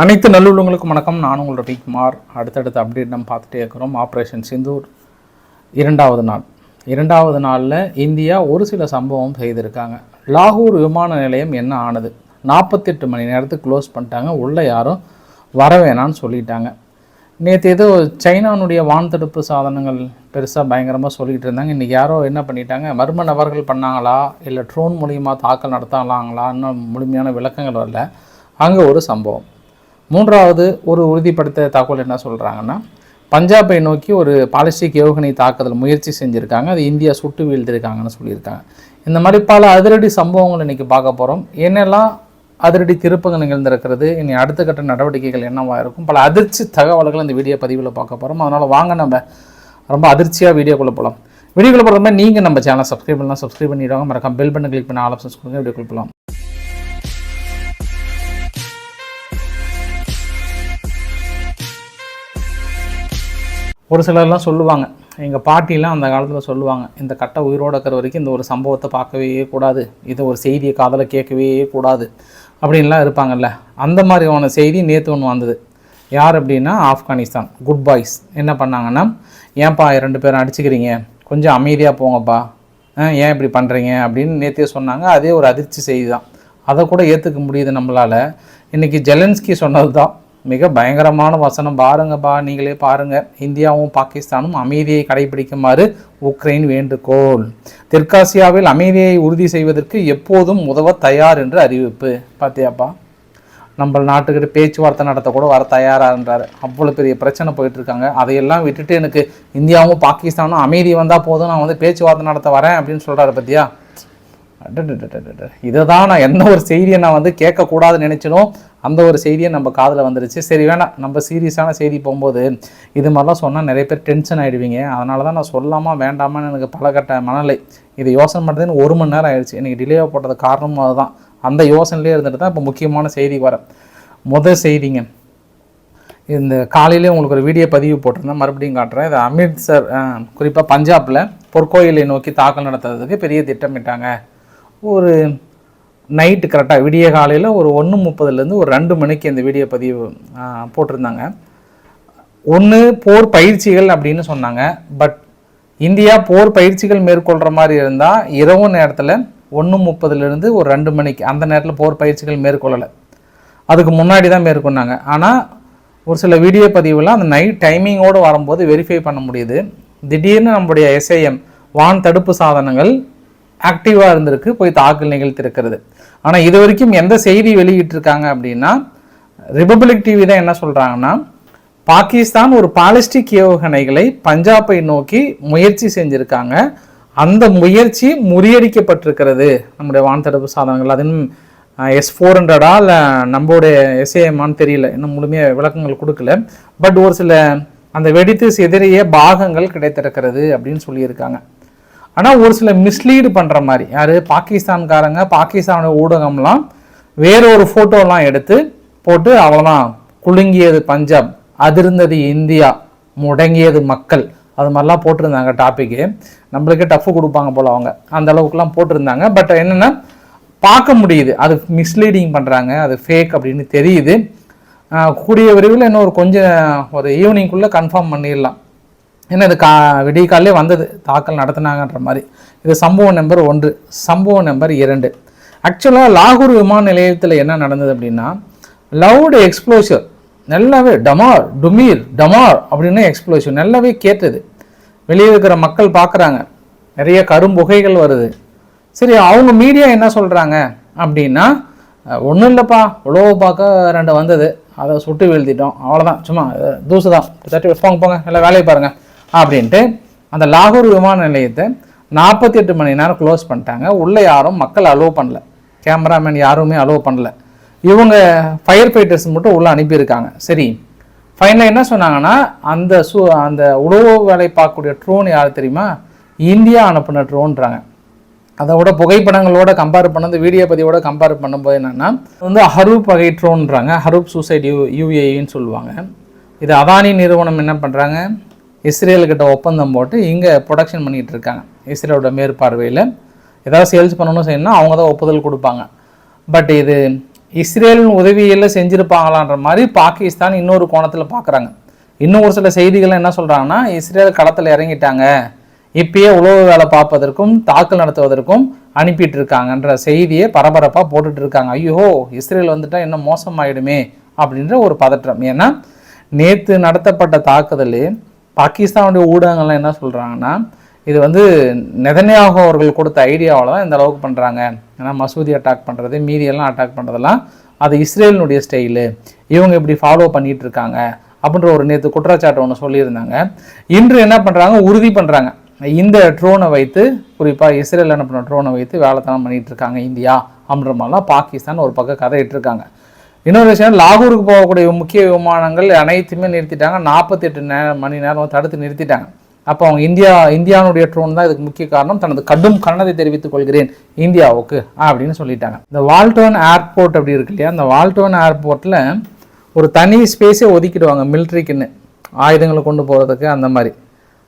அனைத்து நல்லுள்ளவங்களுக்கும் வணக்கம். நான் உங்கள் ரவிக்குமார் அடுத்தடுத்த அப்டேட் நம்ம பார்த்துட்டே இருக்கிறோம். ஆப்ரேஷன் சிந்தூர் இரண்டாவது நாள். இரண்டாவது நாளில் இந்தியா ஒரு சில சம்பவம் செய்திருக்காங்க. லாகூர் விமான நிலையம் என்ன ஆனது? நாற்பத்தெட்டு மணி நேரத்துக்கு க்ளோஸ் பண்ணிட்டாங்க. உள்ளே யாரும் வர வேணான்னு சொல்லிட்டாங்க. நேற்று ஏதோ சைனானுடைய வான் தடுப்பு சாதனங்கள் பெருசாக பயங்கரமாக சொல்லிகிட்டு இருந்தாங்க. இன்றைக்கி யாரோ என்ன பண்ணிட்டாங்க? மர்ம நபர்கள் பண்ணாங்களா? இல்லை ட்ரோன் மூலியமாக தாக்கல் நடத்தாங்களாங்களா இன்னும் முழுமையான விளக்கங்கள் வரல. அங்கே ஒரு சம்பவம். மூன்றாவது ஒரு உறுதிப்படுத்த தகவல் என்ன சொல்கிறாங்கன்னா பஞ்சாபை நோக்கி ஒரு பாலிஸ்டிக் ஏவுகணை தாக்குதல் முயற்சி செஞ்சுருக்காங்க. அது இந்தியா சுட்டு வீழ்த்திருக்காங்கன்னு சொல்லியிருக்காங்க. இந்த மாதிரி பல அதிரடி சம்பவங்கள் இன்றைக்கி பார்க்க போகிறோம் என்னெல்லாம் அதிரடி திருப்பங்கள் நிகழ்ந்திருக்கிறது இனி அடுத்த கட்ட நடவடிக்கைகள் என்னவாக இருக்கும் பல அதிர்ச்சி தகவல்கள் இந்த வீடியோ பதிவில் பார்க்க போகிறோம் அதனால் வாங்க நம்ம ரொம்ப அதிர்ச்சியாக வீடியோக்குள்ளே போகலாம் வீடியோக்குள்ளே போகிற மாதிரி நீங்கள் நம்ம சேனல் சப்ஸ்கிரைப் பண்ணலாம். சப்ஸ்கிரைப் பண்ணிடுவாங்க. மறக்காம பெல் பண்ண கிளிக் பண்ண ஆல் ஆப்ஷன்ஸ் கொடுங்க. வீடியோக்குள்ளே போகலாம் ஒரு சிலர்லாம் சொல்லுவாங்க. எங்கள் பாட்டிலாம் அந்த காலத்தில் சொல்லுவாங்க. இந்த கட்டை உயிரோட இருக்கிற வரைக்கும் இந்த ஒரு சம்பவத்தை பார்க்கவே கூடாது. இதை ஒரு செய்தியை காதலை கேட்கவே கூடாது. அப்படின்லாம் இருப்பாங்கல்ல. அந்த மாதிரியான செய்தி நேற்று ஒன்று வந்தது. யார் அப்படின்னா ஆப்கானிஸ்தான். குட் பாய்ஸ் என்ன பண்ணாங்கன்னா ஏன்பா ரெண்டு பேரும் அடிச்சுக்கிறீங்க. கொஞ்சம் அமைதியாக போங்கப்பா. ஆ, ஏன் இப்படி பண்ணுறீங்க அப்படின்னு நேற்றே சொன்னாங்க. அதே ஒரு அதிர்ச்சி செய்தி தான். அதை கூட ஏற்றுக்க முடியுது நம்மளால். இன்றைக்கி ஜெலன்ஸ்கி சொன்னது தான் மிக பயங்கரமான வசனம். பாருங்கப்பா நீங்களே பாருங்கள் இந்தியாவும் பாகிஸ்தானும் அமைதியை கடைபிடிக்குமாறு உக்ரைன் வேண்டுகோள். தெற்காசியாவில் அமைதியை உறுதி செய்வதற்கு எப்போதும் உதவ தயார் என்று அறிவிப்பு. பார்த்தியாப்பா நம்ம நாட்டுக்கிட்ட பேச்சுவார்த்தை நடத்த கூட வர தயாராகிறார் அவ்வளோ பெரிய பிரச்சனை போயிட்டுருக்காங்க அதையெல்லாம் விட்டுட்டு எனக்கு இந்தியாவும் பாகிஸ்தானும் அமைதி வந்தால் போதும் நான் வந்து பேச்சுவார்த்தை நடத்த வரேன் அப்படின்னு சொல்கிறாரு பத்தியா? இதை தான் நான் என்ன ஒரு செய்தியை நான் வந்து கேட்கக்கூடாதுன்னு நினச்சினோ அந்த ஒரு செய்தியை நம்ம காதில் வந்துருச்சு. சரி வேணாம். நம்ம சீரியஸான செய்தி போகும்போது இது மாதிரிலாம் சொன்னால் நிறைய பேர் டென்ஷன் ஆகிடுவீங்க அதனால தான் நான் சொல்லாமா வேண்டாமான்னு எனக்கு பலகட்ட மனநிலை. இது யோசனை பண்ணுறதுன்னு ஒரு மணி நேரம் ஆயிடுச்சு. இன்றைக்கி டிலேவாக போட்டது காரணமும் அதுதான். அந்த யோசனையிலே இருந்துட்டு தான் இப்போ முக்கியமான செய்தி வர. முதல் செய்திங்க. இந்த காலையிலே உங்களுக்கு ஒரு வீடியோ பதிவு போட்டிருந்தேன். மறுபடியும் காட்டுறேன். இது அமித்ஷர் குறிப்பாக பஞ்சாபில் பொற்கோயிலை நோக்கி தாக்கல் நடத்துறதுக்கு பெரிய திட்டமிட்டாங்க. ஒரு நைட்டு கரெக்டாக விடிய காலையில் ஒரு ஒன்று முப்பதுலேருந்து ஒரு ரெண்டு மணிக்கு இந்த வீடியோ பதிவு போட்டிருந்தாங்க. ஒன்று போர் பயிற்சிகள் அப்படின்னு சொன்னாங்க. பட் இந்தியா போர் பயிற்சிகள் மேற்கொள்கிற மாதிரி இருந்தால் இரவு நேரத்தில் ஒன்று முப்பதுலேருந்து ஒரு ரெண்டு மணிக்கு அந்த நேரத்தில் போர் பயிற்சிகள் மேற்கொள்ளலை. அதுக்கு முன்னாடி தான் மேற்கொண்டாங்க. ஆனால் ஒரு சில வீடியோ பதிவுலாம் அந்த நைட் டைமிங்கோடு வரும்போது வெரிஃபை பண்ண முடியுது. திடீர்னு நம்முடைய எஸ்ஐஎம் வான் தடுப்பு சாதனங்கள் ஆக்டிவாக இருந்திருக்கு போய் தாக்கல் நிகழ்த்திருக்கிறது. ஆனால் இது வரைக்கும் எந்த செய்தி வெளியிட்டிருக்காங்க அப்படின்னா ரிபப்ளிக் டிவி தான் என்ன சொல்கிறாங்கன்னா பாகிஸ்தான் ஒரு பாலிஸ்டிக் ஏவுகணைகளை பஞ்சாபை நோக்கி முயற்சி செஞ்சுருக்காங்க. அந்த முயற்சி முறியடிக்கப்பட்டிருக்கிறது. நம்முடைய வான்தடுப்பு சாதனங்கள் அதுவும் எஸ் ஃபோர் ஹண்ட்ரடா இல்லை நம்மளுடைய எஸ்ஏஎம்மான்னு தெரியல இன்னும் முழுமையாக விளக்கங்கள் கொடுக்கல. பட் ஒரு சில அந்த வெடித்து சிதறிய பாகங்கள் கிடைத்திருக்கிறது அப்படின்னு சொல்லியிருக்காங்க. ஆனால் ஒரு சில மிஸ்லீடு பண்ணுற மாதிரி. யார்? பாகிஸ்தான்காரங்க பாகிஸ்தானோட ஊடகம்லாம் வேற ஒரு ஃபோட்டோலாம் எடுத்து போட்டு அவ்வளோதான் குலுங்கியது பஞ்சாப் அதிர்ந்தது இந்தியா முடங்கியது மக்கள். அது மாதிரிலாம் போட்டிருந்தாங்க டாப்பிக்கு நம்மளுக்கே டஃப் கொடுப்பாங்க போல் அவங்க. அந்த அளவுக்குலாம் போட்டிருந்தாங்க. பட் என்னென்னா பார்க்க முடியுது. அது மிஸ்லீடிங் பண்ணுறாங்க அது ஃபேக் அப்படின்னு தெரியுது. கூடிய விரைவில் இன்னும் ஒரு கொஞ்சம் ஒரு ஈவினிங்குள்ளே கன்ஃபார்ம் பண்ணிடலாம். ஏன்னா இது கா விடிய காலையிலே வந்தது. தாக்கல் நடத்தினாங்கன்ற மாதிரி. இது சம்பவம் நம்பர் ஒன்று சம்பவம் நம்பர் இரண்டு. ஆக்சுவலாக லாகூர் விமான நிலையத்தில் என்ன நடந்தது அப்படின்னா லவுடு எக்ஸ்ப்ளோஷர் நல்லாவே டமார் டுமீர் டமார் அப்படின்னு எக்ஸ்ப்ளோஷன் நல்லாவே கேட்டது. வெளியே இருக்கிற மக்கள் பார்க்குறாங்க. நிறைய கரும்புகைகள் வருது. சரி அவங்க மீடியா என்ன சொல்கிறாங்க அப்படின்னா ஒன்றும் இல்லைப்பா உழவு பார்க்க ரெண்டு வந்தது. அதை சுட்டு வீழ்த்திட்டோம். அவ்வளோதான் சும்மா தூசு தான். தட்டி போங்க போங்க. எல்லாம் வேலையை பாருங்கள் அப்படின்ட்டு அந்த லாகூர் விமான நிலையத்தை நாற்பத்தி எட்டு மணி நேரம் க்ளோஸ் பண்ணிட்டாங்க. உள்ளே யாரும் மக்கள் அலோவ் பண்ணல. கேமராமேன் யாருமே அலோவ் பண்ணல. இவங்க ஃபயர் ஃபைட்டர்ஸ் மட்டும் உள்ளே அனுப்பியிருக்காங்க. சரி ஃபைனலாக என்ன சொன்னாங்கன்னா அந்த சு அந்த உழவு வேலை பார்க்கக்கூடிய ட்ரோன் யார் தெரியுமா? இந்தியா அனுப்பின ட்ரோன்றாங்க அதை விட புகைப்படங்களோட கம்பேர் பண்ணது வீடியோ பதிவோட கம்பேர் பண்ணும்போது என்னென்னா வந்து ஹரூப் வகை ட்ரோன்றாங்க ஹரூப் சூசைட் யூ யூஏஇன்னு சொல்லுவாங்க. இது அதானி நிறுவனம் என்ன பண்ணுறாங்க இஸ்ரேல்கிட்ட ஒப்பந்தம் போட்டு இங்கே ப்ரொடக்ஷன் பண்ணிகிட்டு இருக்காங்க. இஸ்ரேலோட மேற்பார்வையில் ஏதாவது சேல்ஸ் பண்ணணும் செய்யணும்னா அவங்க தான் ஒப்புதல் கொடுப்பாங்க. பட் இது இஸ்ரேலின் உதவியில் செஞ்சுருப்பாங்களான்ற மாதிரி பாகிஸ்தான் இன்னொரு கோணத்தில் பார்க்குறாங்க இன்னும் ஒரு சில செய்திகள் என்ன சொல்கிறாங்கன்னா இஸ்ரேல் களத்தில் இறங்கிட்டாங்க. இப்பயே உளவு வேலை பார்ப்பதற்கும் தாக்கல் நடத்துவதற்கும் அனுப்பிட்டு இருக்காங்கன்ற செய்தியை பரபரப்பாக போட்டுட்டு இருக்காங்க. ஐயோ இஸ்ரேல் வந்துட்டால் இன்னும் மோசமாயிடுமே அப்படின்ற ஒரு பதற்றம். ஏன்னா நேற்று நடத்தப்பட்ட தாக்குதல் பாகிஸ்தானுடைய ஊடகங்கள்லாம் என்ன சொல்கிறாங்கன்னா இது வந்து நெதன்யாகு அவர்கள் கொடுத்த ஐடியாவில் தான் இந்த அளவுக்கு பண்ணுறாங்க ஏன்னா மசூதி அட்டாக் பண்ணுறது மீதியெல்லாம் அட்டாக் பண்ணுறதெல்லாம் அது இஸ்ரேலினுடைய ஸ்டைலு இவங்க இப்படி ஃபாலோ பண்ணிகிட்டு இருக்காங்க அப்படின்ற ஒரு நேற்று குற்றச்சாட்டு ஒன்று சொல்லியிருந்தாங்க. இன்று என்ன பண்ணுறாங்க உறுதி பண்ணுறாங்க இந்த ட்ரோனை வைத்து குறிப்பாக இஸ்ரேல் என்ன பண்ண ட்ரோனை வைத்து வேலைத்தனம் பண்ணிகிட்டு இருக்காங்க இந்தியா அப்படின்ற மாதிரிலாம் பாகிஸ்தான் ஒரு பக்கம் கதையிட்டு இருக்காங்க. இன்னொரு விஷயம் லாகூருக்கு போகக்கூடிய முக்கிய விமானங்கள் அனைத்துமே நிறுத்திட்டாங்க. நாற்பத்தெட்டு நே மணி நேரம் தடுத்து நிறுத்திட்டாங்க. அப்போ அவங்க இந்தியா இந்தியாவுடைய ட்ரோன் தான் இதுக்கு முக்கிய காரணம். தனது கடும் கண்டனத்தை தெரிவித்துக் கொள்கிறேன் இந்தியாவுக்கு அப்படின்னு சொல்லிட்டாங்க. இந்த வால்டோன் ஏர்போர்ட் அப்படி இருக்கு இல்லையா? அந்த வால்டோன் ஏர்போர்ட்டில் ஒரு தனி ஸ்பேஸே ஒதுக்கிடுவாங்க மிலிட்ரிக்குன்னு ஆயுதங்களை கொண்டு போகிறதுக்கு அந்த மாதிரி.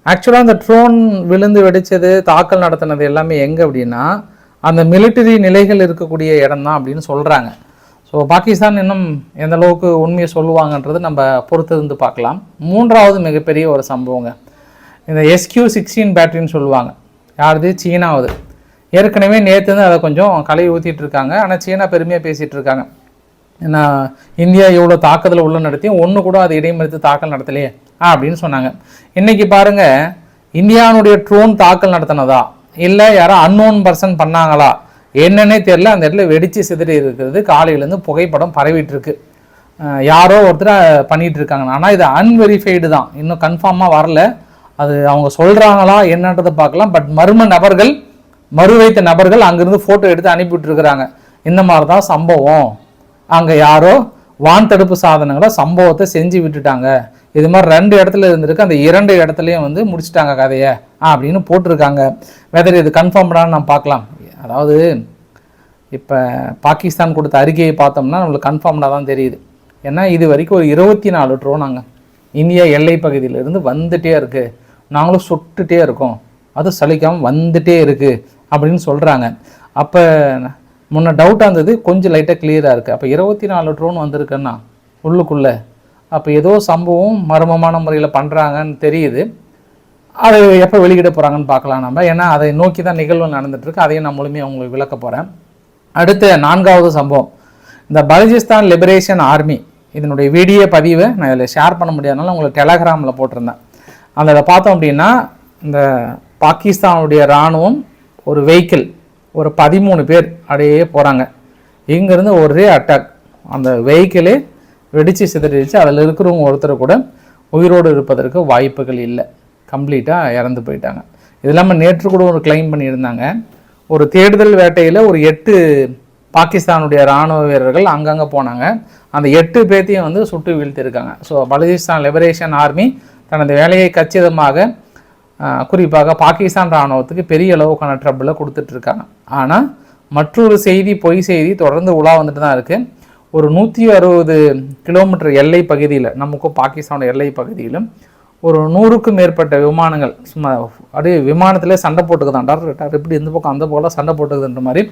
ஆக்சுவலாக அந்த ட்ரோன் விழுந்து வெடிச்சது தாக்கல் நடத்தினது எல்லாமே எங்கே அப்படின்னா அந்த மிலிட்டரி நிலைகள் இருக்கக்கூடிய இடம் தான் அப்படின்னு சொல்கிறாங்க ஸோ பாகிஸ்தான் இன்னும் எந்த அளவுக்கு உண்மையை சொல்லுவாங்கன்றது நம்ம பொறுத்திருந்து பார்க்கலாம். மூன்றாவது மிகப்பெரிய ஒரு சம்பவங்க. இந்த எஸ்கியூ சிக்ஸ்டீன் பேட்டரின்னு சொல்லுவாங்க. யாருது? சீனாவது. ஏற்கனவே நேற்று வந்து அதை கொஞ்சம் கலை ஊற்றிட்டு இருக்காங்க. ஆனால் சீனா பெருமையாக பேசிகிட்டு இருக்காங்க. ஏன்னா இந்தியா இவ்வளோ தாக்குதல் உள்ள நடத்தியும் ஒன்று கூட அது இடைமறித்து தாக்கல் நடத்தலையே ஆ அப்படின்னு சொன்னாங்க. இன்றைக்கி பாருங்க இந்தியாவுடைய ட்ரோன் தாக்கல் நடத்தினதா? இல்லை யாரோ அன்னோன் பர்சன் பண்ணாங்களா? என்னன்னே தெரில அந்த இடத்துல வெடிச்சு சிதறி இருக்கிறது. காலையிலேருந்து புகைப்படம் பரவிட்டு இருக்கு யாரோ ஒருத்தர் பண்ணிகிட்டு இருக்காங்க. ஆனால் இது அன்வெரிஃபைடு தான். இன்னும் கன்ஃபார்மாக வரல. அது அவங்க சொல்கிறாங்களா என்னன்றதை பார்க்கலாம். பட் மர்ம நபர்கள் மறு வைத்த நபர்கள் அங்கேருந்து ஃபோட்டோ எடுத்து அனுப்பிவிட்டுருக்குறாங்க. இந்த மாதிரி தான் சம்பவம். அங்கே யாரோ வான் தடுப்பு சாதனங்களை சம்பவத்தை செஞ்சு விட்டுட்டாங்க. இது மாதிரி ரெண்டு இடத்துல இருந்திருக்கு. அந்த இரண்டு இடத்துலையும் வந்து முடிச்சிட்டாங்க கதையை. அப்படின்னு போட்டிருக்காங்க. வெதர் இது கன்ஃபார்ம்டான்னு நம்ம பார்க்கலாம். அதாவது இப்போ பாகிஸ்தான் கொடுத்த அறிக்கையை பார்த்தோம்னா நம்மளுக்கு கன்ஃபார்ம்டாக தான் தெரியுது. ஏன்னா இது வரைக்கும் ஒரு இருபத்தி நாலு ட்ரோன் அங்கே. இந்தியா எல்லை பகுதியிலிருந்து வந்துட்டே இருக்குது நாங்களும் சுட்டுட்டே இருக்கோம். அது சலிக்காமல் வந்துட்டே இருக்குது அப்படின்னு சொல்கிறாங்க அப்போ முன்ன டவுட்டாக இருந்தது கொஞ்சம் லைட்டாக கிளியராக இருக்குது அப்போ இருபத்தி நாலு ட்ரோன் வந்திருக்குன்னா உள்ளுக்குள்ளே. அப்போ ஏதோ சம்பவம் மர்மமான முறையில் பண்ணுறாங்கன்னு தெரியுது. அதை எப்போ வெளியிட போகிறாங்கன்னு பார்க்கலாம் நம்ம. ஏன்னா அதை நோக்கி தான் நிகழ்வு நடந்துட்டுருக்கு. அதையும் நான் முழுமையாக உங்களுக்கு விளக்க போகிறேன் அடுத்த நான்காவது சம்பவம். இந்த பலுஜிஸ்தான் லிபரேஷன் ஆர்மி இதனுடைய வீடியோ பதிவை நான் இதில் ஷேர் பண்ண முடியாதனால உங்களுக்கு டெலகிராமில் போட்டிருந்தேன். அந்த இதை பார்த்தோம் அப்படின்னா இந்த பாகிஸ்தானுடைய இராணுவம் ஒரு வெஹிக்கிள் ஒரு பதிமூணு பேர் அப்படியே போகிறாங்க இங்கேருந்து ஒரே அட்டாக் அந்த வெஹிக்கிளே வெடித்து சிதறிடுச்சு அதில் இருக்கிறவங்க ஒருத்தர் கூட உயிரோடு இருப்பதற்கு வாய்ப்புகள் இல்லை. கம்ப்ளீட்டாக இறந்து போயிட்டாங்க. இது இல்லாமல் நேற்று கூட ஒரு கிளைம் பண்ணியிருந்தாங்க. ஒரு தேடுதல் வேட்டையில் ஒரு எட்டு பாகிஸ்தானுடைய இராணுவ வீரர்கள் அங்கங்கே போனாங்க. அந்த எட்டு பேர்த்தையும் வந்து சுட்டு வீழ்த்திருக்காங்க. ஸோ பலுச்சிஸ்தான் லிபரேஷன் ஆர்மி தனது வேலையை கச்சிதமாக குறிப்பாக பாகிஸ்தான் இராணுவத்துக்கு பெரிய அளவுக்கான ட்ரபிளை கொடுத்துட்ருக்காங்க. ஆனால் மற்றொரு செய்தி பொய் செய்தி தொடர்ந்து உலா வந்துட்டு தான் இருக்குது ஒரு நூற்றி அறுபது கிலோமீட்டர் எல்லை பகுதியில் நமக்கும் பாகிஸ்தானோட எல்லை பகுதியிலும் ஒரு நூறுக்கும் மேற்பட்ட விமானங்கள் சும்மா அப்படியே விமானத்திலே சண்டை போட்டுக்குதான். டாக்டர் டார் இப்படி இந்த பக்கம் அந்த பக்கம்லாம் சண்டை போட்டுக்குதுன்ற மாதிரி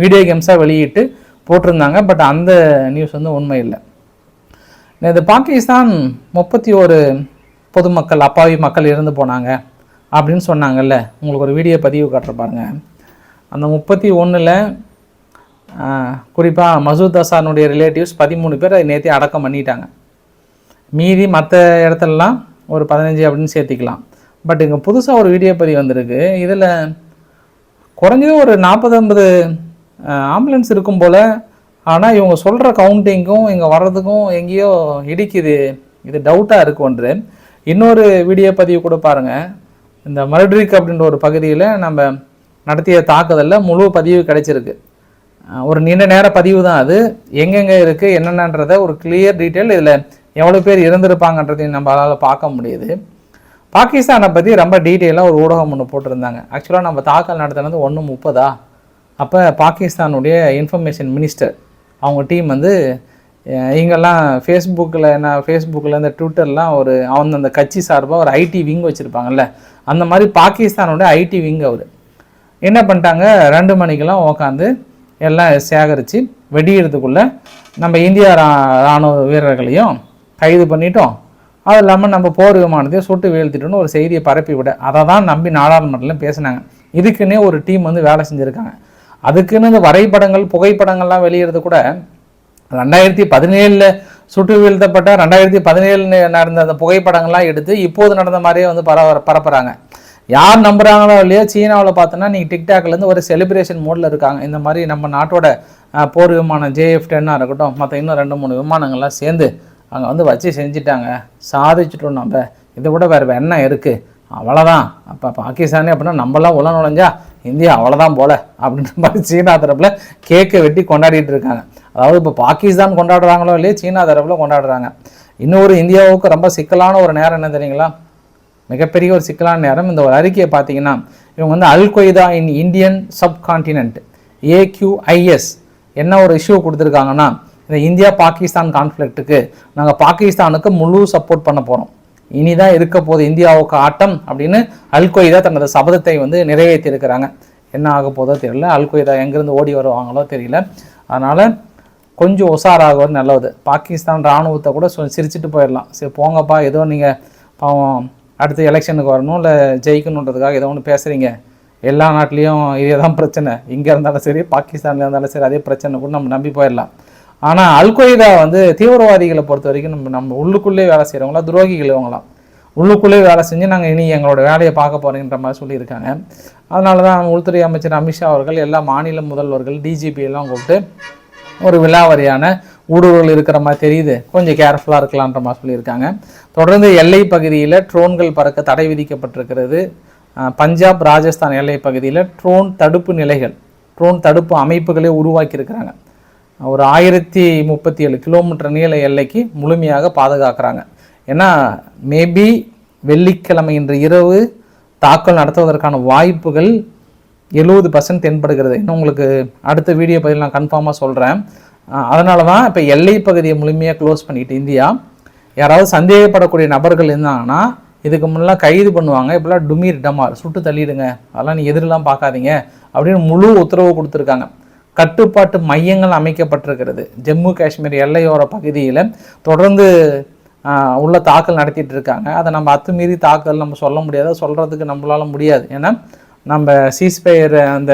வீடியோ கேம்ஸாக வெளியிட்டு போட்டிருந்தாங்க. பட் அந்த நியூஸ் வந்து உண்மை இல்லை. இது பாகிஸ்தான் முப்பத்தி ஒரு பொதுமக்கள் அப்பாவி மக்கள் இறந்து போனாங்க அப்படின்னு சொன்னாங்கல்ல. உங்களுக்கு ஒரு வீடியோ பதிவு காட்டுற பாருங்கள் அந்த முப்பத்தி ஒன்றில் குறிப்பாக மசூத் அசானுடைய ரிலேட்டிவ்ஸ் பதிமூணு பேர் நேற்றே அடக்கம் பண்ணிட்டாங்க. மீதி மற்ற இடத்துலலாம் ஒரு பதினஞ்சு அப்படின்னு சேர்த்திக்கலாம். பட் இங்கே புதுசாக ஒரு வீடியோ பதிவு வந்திருக்கு. இதில் குறைஞ்சது ஒரு நாற்பது ஐம்பது ஆம்புலன்ஸ் இருக்கும் போல். ஆனால் இவங்க சொல்கிற கவுண்டிங்க்கும் இங்கே வர்றதுக்கும் எங்கேயோ இடிக்குது. இது டவுட்டாக இருக்கு ஒன்று. இன்னொரு வீடியோ பதிவு கூட பாருங்கள் இந்த மர்ட்ரிக் அப்படின்ற ஒரு பகுதியில் நம்ம நடத்திய தாக்குதலில் முழு பதிவு கிடைச்சிருக்கு. ஒரு நீண்ட நேர பதிவு தான் அது. எங்கெங்கே இருக்குது என்னென்னன்றத ஒரு கிளியர் டீட்டெயில் இதில் எவ்வளோ பேர் இருந்திருப்பாங்கன்றதையும் நம்மளால் பார்க்க முடியுது. பாகிஸ்தானை பற்றி ரொம்ப டீட்டெயிலாக ஒரு ஊடகம் ஒன்று போட்டிருந்தாங்க. ஆக்சுவலாக நம்ம தாக்கல் நடத்தினது ஒன்று முப்பதா? அப்போ பாகிஸ்தானுடைய இன்ஃபர்மேஷன் மினிஸ்டர் அவங்க டீம் வந்து இங்கெல்லாம் ஃபேஸ்புக்கில் என்ன ஃபேஸ்புக்கில் இந்த ட்விட்டர்லாம் ஒரு அவங்க அந்த கட்சி சார்பாக ஒரு ஐடி விங் வச்சுருப்பாங்கல்ல. அந்த மாதிரி பாகிஸ்தானோட ஐடி விங் அவர். என்ன பண்ணிட்டாங்க? ரெண்டு மணிக்கெல்லாம் உக்காந்து எல்லாம் சேகரித்து வெடிக்கிறதுக்குள்ளே நம்ம இந்தியா ரா- ராணுவ வீரர்களையும் கைது பண்ணிட்டோம். அது இல்லாமல் நம்ம போர் விமானத்தையே சுட்டு வீழ்த்திட்டோன்னு ஒரு செய்தியை பரப்பி விட அதை தான் நம்பி நாடாளுமன்றத்தில் பேசினாங்க. இதுக்குன்னே ஒரு டீம் வந்து வேலை செஞ்சுருக்காங்க. அதுக்குன்னு இந்த வரைபடங்கள் புகைப்படங்கள்லாம் வெளியிறது கூட ரெண்டாயிரத்தி பதினேழில் சுட்டு வீழ்த்தப்பட்ட ரெண்டாயிரத்தி பதினேழு நடந்த அந்த புகைப்படங்கள்லாம் எடுத்து இப்போது நடந்த மாதிரியே வந்து பரவ பரப்புகிறாங்க யார் நம்புகிறாங்களோ இல்லையோ சீனாவில் பார்த்தோன்னா நீங்கள் டிக்டாக்லேருந்து ஒரு செலிப்ரேஷன் மோடில் இருக்காங்க. இந்த மாதிரி நம்ம நாட்டோட போர் விமானம் ஜேஎஃப் டென்னாக இருக்கட்டும் மற்ற இன்னும் ரெண்டு மூணு விமானங்கள்லாம் சேர்ந்து அங்கே வந்து வச்சு செஞ்சுட்டாங்க. சாதிச்சிட்டோம் நம்ம இதை விட வேறு என்ன இருக்குது அவ்வளோதான் அப்போ பாகிஸ்தானே அப்படின்னா நம்மளாம் உள்ள நுழைஞ்சா இந்தியா அவ்வளோதான் போல அப்படின்ற மாதிரி சீனா தரப்பில் கேக்கை வெட்டி கொண்டாடிட்டு இருக்காங்க. அதாவது இப்போ பாகிஸ்தான் கொண்டாடுறாங்களோ இல்லையோ சீனா தரப்பில் கொண்டாடுறாங்க. இன்னொரு இந்தியாவுக்கு ரொம்ப சிக்கலான ஒரு நேரம் என்ன தெரியுங்களா? மிகப்பெரிய ஒரு சிக்கலான நேரம். இந்த ஒரு அறிக்கையை பார்த்தீங்கன்னா இவங்க வந்து Al Qaeda in Indian subcontinent AQIS என்ன ஒரு இஷ்யூ கொடுத்துருக்காங்கன்னா இந்த இந்தியா பாகிஸ்தான் கான்ஃப்ளிக்ட்டுக்கு நாங்கள் பாகிஸ்தானுக்கு முழு சப்போர்ட் பண்ண போகிறோம் இனிதான் இருக்க போகுது இந்தியாவுக்கு ஆட்டம் அப்படின்னு அல்கொய்தா தனது சபதத்தை வந்து நிறைவேற்றியிருக்கிறாங்க. என்ன ஆக போதோ தெரியல. அல்கொய்தா எங்கேருந்து ஓடி வருவாங்களோ தெரியல. அதனால் கொஞ்சம் உஷாராகுவது நல்லது. பாகிஸ்தான் இராணுவத்தை கூட சிரிச்சுட்டு சிரிச்சிட்டு போயிடலாம். சரி போங்கப்பா. ஏதோ நீங்கள் பாவம் அடுத்த எலெக்ஷனுக்கு வரணும் இல்லை ஜெயிக்கணுன்றதுக்காக ஏதோ ஒன்று பேசுகிறீங்க எல்லா நாட்டிலையும் இதே தான் பிரச்சனை. இங்கே இருந்தாலும் சரி பாகிஸ்தானில் இருந்தாலும் சரி அதே பிரச்சனை கூட நம்ம நம்பி போயிடலாம். ஆனால் அல்கொய்தா வந்து தீவிரவாதிகளை பொறுத்த வரைக்கும் நம்ம நம்ம உள்ளுக்குள்ளே வேலை செய்கிறவங்களா துரோகிகள் இவங்களாம் உள்ளுக்குள்ளே வேலை செஞ்சு நாங்கள் இனி எங்களோட வேலையை பார்க்க போகிறேன்ற மாதிரி சொல்லியிருக்காங்க. அதனால தான் உள்துறை அமைச்சர் அமித்ஷா அவர்கள் எல்லா மாநில முதல்வர்கள் டிஜிபி எல்லாம் கூப்பிட்டு ஒரு விழாவரியான ஊடுருவல் இருக்கிற மாதிரி தெரியுது. கொஞ்சம் கேர்ஃபுல்லாக இருக்கலான்ற மாதிரி சொல்லியிருக்காங்க. தொடர்ந்து எல்லை பகுதியில் ட்ரோன்கள் பறக்க தடை விதிக்கப்பட்டிருக்கிறது. பஞ்சாப் ராஜஸ்தான் எல்லை பகுதியில் ட்ரோன் தடுப்பு நிலைகள் ட்ரோன் தடுப்பு அமைப்புகளே உருவாக்கியிருக்கிறாங்க. ஒரு ஆயிரத்தி முப்பத்தி ஏழு கிலோமீட்டர் நீள எல்லைக்கு முழுமையாக பாதுகாக்கிறாங்க. ஏன்னா மேபி வெள்ளிக்கிழமை இன்று இரவு தாக்கல் நடத்துவதற்கான வாய்ப்புகள் எழுபது பர்சன்ட் தென்படுகிறது. இன்னும் உங்களுக்கு அடுத்த வீடியோ பதில் நான் கன்ஃபார்மாக சொல்கிறேன் அதனால தான் இப்போ எல்லை பகுதியை முழுமையாக க்ளோஸ் பண்ணிட்டு இந்தியா. யாராவது சந்தேகப்படக்கூடிய நபர்கள் இருந்தாங்கன்னா இதுக்கு முன்னெல்லாம் கைது பண்ணுவாங்க. இப்போலாம் டுமீர் டமார் சுட்டு தள்ளிடுங்க. அதெல்லாம் நீ எதிரெலாம் பார்க்காதீங்க. அப்படின்னு முழு உத்தரவு கொடுத்துருக்காங்க. கட்டுப்பாட்டு மையங்கள் அமைக்கப்பட்டிருக்கிறது. ஜம்மு காஷ்மீர் எல்லையோர பகுதியில் தொடர்ந்து உள்ள தாக்கல் நடத்திட்டு இருக்காங்க. அதை நம்ம அத்துமீறி தாக்கல் நம்ம சொல்ல முடியாது. சொல்கிறதுக்கு நம்மளால முடியாது. ஏன்னா நம்ம சீஸ்பயர் அந்த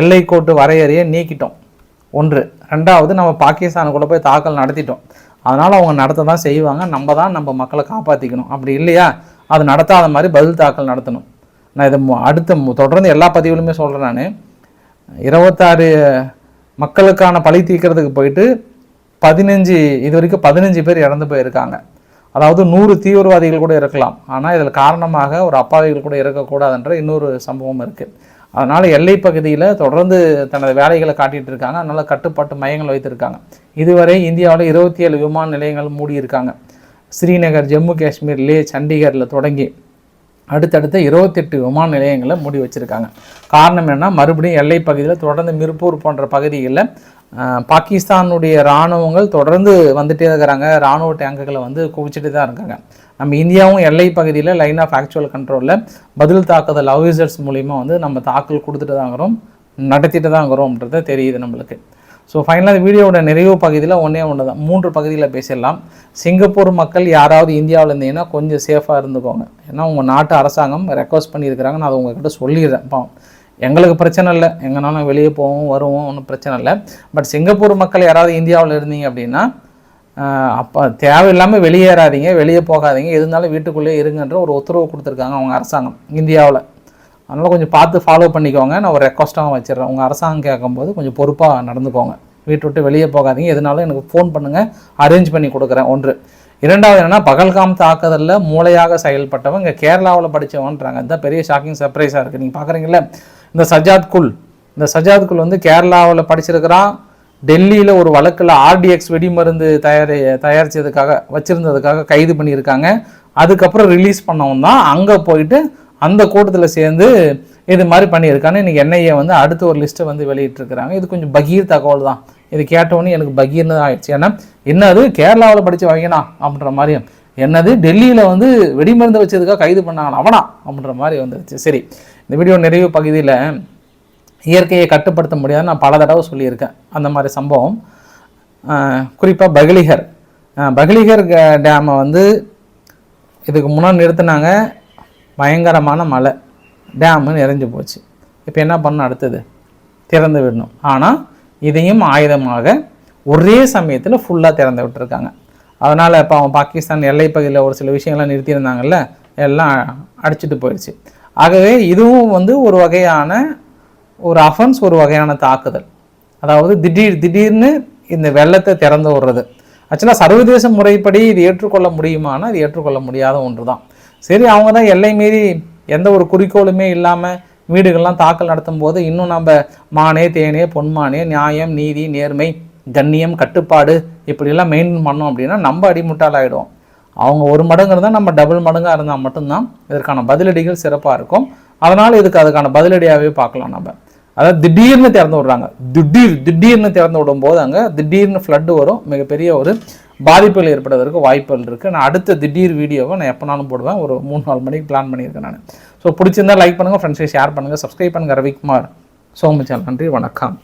எல்லை கோட்டு வரையறையை நீக்கிட்டோம். ஒன்று. ரெண்டாவது நம்ம பாகிஸ்தானுக்குள்ள போய் தாக்கல் நடத்திட்டோம். அதனால் அவங்க நடத்த தான் செய்வாங்க. நம்ம தான் நம்ம மக்களை காப்பாற்றிக்கணும் அப்படி இல்லையா? அது நடத்தாத மாதிரி பதில் தாக்கல் நடத்தணும். நான் இதை அடுத்த தொடர்ந்து எல்லா பதிவுலையுமே சொல்கிறேன் நான். இருபத்தாறு மக்களுக்கான பழி தீர்க்கறதுக்கு போயிட்டு பதினஞ்சு இது வரைக்கும் பதினஞ்சு பேர் இறந்து போயிருக்காங்க. அதாவது நூறு தீவிரவாதிகள் கூட இருக்கலாம். ஆனால் இதில் காரணமாக ஒரு அப்பாவிகள் கூட இருக்கக்கூடாதுன்ற இன்னொரு சம்பவம் இருக்குது அதனால் எல்லை பகுதியில் தொடர்ந்து தனது வேலைகளை காட்டிகிட்டு இருக்காங்க. அதனால் கட்டுப்பாட்டு மையங்கள் வைத்திருக்காங்க. இதுவரை இந்தியாவில் இருபத்தி ஏழு விமான நிலையங்கள் மூடி இருக்காங்க ஸ்ரீநகர் ஜம்மு காஷ்மீர் லே சண்டிகரில் தொடங்கி அடுத்தடுத்த இருபத்தெட்டு விமான நிலையங்களை மூடி வச்சுருக்காங்க. காரணம் என்ன மறுபடியும் எல்லை பகுதியில் தொடர்ந்து மிர்பூர் போன்ற பகுதிகளில் பாகிஸ்தானுடைய இராணுவங்கள் தொடர்ந்து வந்துகிட்டே இருக்கிறாங்க. இராணுவ டேங்குகளை வந்து குவிச்சிட்டு தான் இருக்காங்க. நம்ம இந்தியாவும் எல்லை பகுதியில் லைன் ஆஃப் ஆக்சுவல் கண்ட்ரோலில் பதில் தாக்குதல் அவிசர்ஸ் மூலிமா வந்து நம்ம தாக்கல் கொடுத்துட்டு தான் இருக்கிறோம் நடத்திட்டு தான் இருக்கிறோம்ன்றது தெரியுது நம்மளுக்கு. ஸோ ஃபைனலாக வீடியோவோட நிறைவு பகுதியில் ஒன்றே ஒன்று தான் மூன்று பகுதியில் பேசிடலாம். சிங்கப்பூர் மக்கள் யாராவது இந்தியாவில் இருந்தீங்கன்னா கொஞ்சம் சேஃபாக இருந்துக்கோங்க. ஏன்னா உங்கள் நாட்டு அரசாங்கம் ரெக்வஸ்ட் பண்ணியிருக்கிறாங்க. நான் அதை உங்ககிட்ட சொல்லிடுறேன். பாவம். எங்களுக்கு பிரச்சனை இல்லை. எங்கனாலும் வெளியே போவோம் வருவோம் ஒன்றும் பிரச்சனை இல்லை. பட் சிங்கப்பூர் மக்கள் யாராவது இந்தியாவில் இருந்தீங்க அப்படின்னா அப்போ தேவையில்லாமல் வெளியேறாதீங்க வெளியே போகாதீங்க. எதுனாலும் இருந்தாலும் வீட்டுக்குள்ளேயே இருங்கன்ற ஒரு உத்தரவு கொடுத்துருக்காங்க அவங்க அரசாங்கம். இந்தியாவில். அதனால் கொஞ்சம் பார்த்து ஃபாலோ பண்ணிக்கோங்க. நான் ஒரு ரெக்வஸ்ட்டாக வச்சிடுறேன். உங்கள் அரசாங்கம் கேட்கும்போது கொஞ்சம் பொறுப்பாக நடந்துக்கோங்க. வீட்டை விட்டு வெளியே போகாதீங்க. எதுனாலும் எனக்கு ஃபோன் பண்ணுங்கள் அரேஞ்ச் பண்ணி கொடுக்குறேன். ஒன்று. இரண்டாவது என்னென்னா பகல்காம் தாக்குதலில் மூளையாக செயல்பட்டவன் இங்கே கேரளாவில் படித்தவன்றாங்க இதுதான் பெரிய ஷாக்கிங் சர்ப்ரைஸாக இருக்குது நீங்கள் பார்க்குறீங்களா இந்த சஜாத் குல். இந்த சஜாத் குல் வந்து கேரளாவில் படிச்சிருக்கிறான். டெல்லியில் ஒரு வழக்கில் ஆர்டிஎக்ஸ் வெடிமருந்து தயாரி தயாரித்ததுக்காக வச்சுருந்ததுக்காக கைது பண்ணியிருக்காங்க. அதுக்கப்புறம் ரிலீஸ் பண்ணவன் தான். அங்கே போயிட்டு அந்த கூட்டத்தில் சேர்ந்து இது மாதிரி பண்ணியிருக்கான்னு இன்றைக்கி என்ஐஏ வந்து அடுத்த ஒரு லிஸ்ட்டை வந்து வெளியிட்டிருக்கிறாங்க. இது கொஞ்சம் பகீர் தகவல் தான். இது கேட்டவொடனே எனக்கு பகீர்னு ஆயிடுச்சு. ஏன்னா என்னது கேரளாவில் படித்த வைங்கண்ணா அப்படின்ற மாதிரியும் என்னது டெல்லியில் வந்து வெடிமருந்து வச்சதுக்காக கைது பண்ணாங்க அவனா அப்படின்ற மாதிரி வந்துருச்சு. சரி இந்த வீடியோ நிறைவு பகுதியில் இயற்கையை கட்டுப்படுத்த முடியாது நான் பல தடவை சொல்லியிருக்கேன். அந்த மாதிரி சம்பவம். குறிப்பாக பகலிகர். பகலிகர் டேமை வந்து இதுக்கு முன்னாடி நிறுத்தினாங்க. பயங்கரமான மழை. டேமு நிறைஞ்சு போச்சு. இப்போ என்ன பண்ணணும் அடுத்தது? திறந்து விடணும். ஆனால் இதையும் ஆயுதமாக ஒரே சமயத்தில் ஃபுல்லாக திறந்து விட்டுருக்காங்க. அதனால் இப்போ அவன் பாகிஸ்தான் எல்லை பகுதியில் ஒரு சில விஷயங்கள்லாம் நிறுத்தியிருந்தாங்கல்ல எல்லாம் அடிச்சிட்டு போயிடுச்சு. ஆகவே இதுவும் வந்து ஒரு வகையான ஒரு அஃபன்ஸ் ஒரு வகையான தாக்குதல். அதாவது திடீர் திடீர்னு இந்த வெள்ளத்தை திறந்து விடுறது. ஆக்சுவலாக சர்வதேச முறைப்படி இது ஏற்றுக்கொள்ள முடியுமானா இது ஏற்றுக்கொள்ள முடியாத ஒன்று தான் சரி அவங்க தான் எல்லை மீறி எந்த ஒரு குறிக்கோளுமே இல்லாமல் வீடுகள்லாம் தாக்கல் நடத்தும் போது இன்னும் நம்ம மானே தேனே பொன்மானே நியாயம் நீதி நேர்மை கண்ணியம் கட்டுப்பாடு இப்படிலாம் மெயின்டைன் பண்ணோம் அப்படின்னா நம்ம அடிமுட்டால் ஆகிடும் அவங்க ஒரு மடங்கு இருந்தால் நம்ம டபுள் மடங்காக இருந்தால் மட்டும்தான் இதற்கான பதிலடிகள் சிறப்பாக இருக்கும். அதனால் இதுக்கு அதுக்கான பதிலடியாகவே பார்க்கலாம் நம்ம. அதாவது திடீர்னு திறந்து விடுறாங்க. திடீர் திடீர்னு திறந்து விடும்போது அங்கே திடீர்னு ஃப்ளட்டு வரும். மிகப்பெரிய ஒரு பாதிப்புகள் ஏற்படுவதற்கு வாய்ப்புகள் இருக்குது நான் அடுத்த திடீர் வீடியோவை நான் எப்போனாலும் போடுவேன். ஒரு மூணு நாலு மணிக்கு பிளான் பண்ணியிருக்கேன் நான். ஸோ பிடிச்சிருந்தா லைக் பண்ணுங்கள் ஃப்ரெண்ட்ஸை ஷேர் பண்ணுங்கள் சப்ஸ்கிரைப் பண்ணுங்கள் ரவிக்குமார் சோமச்சல் நன்றி வணக்கம்.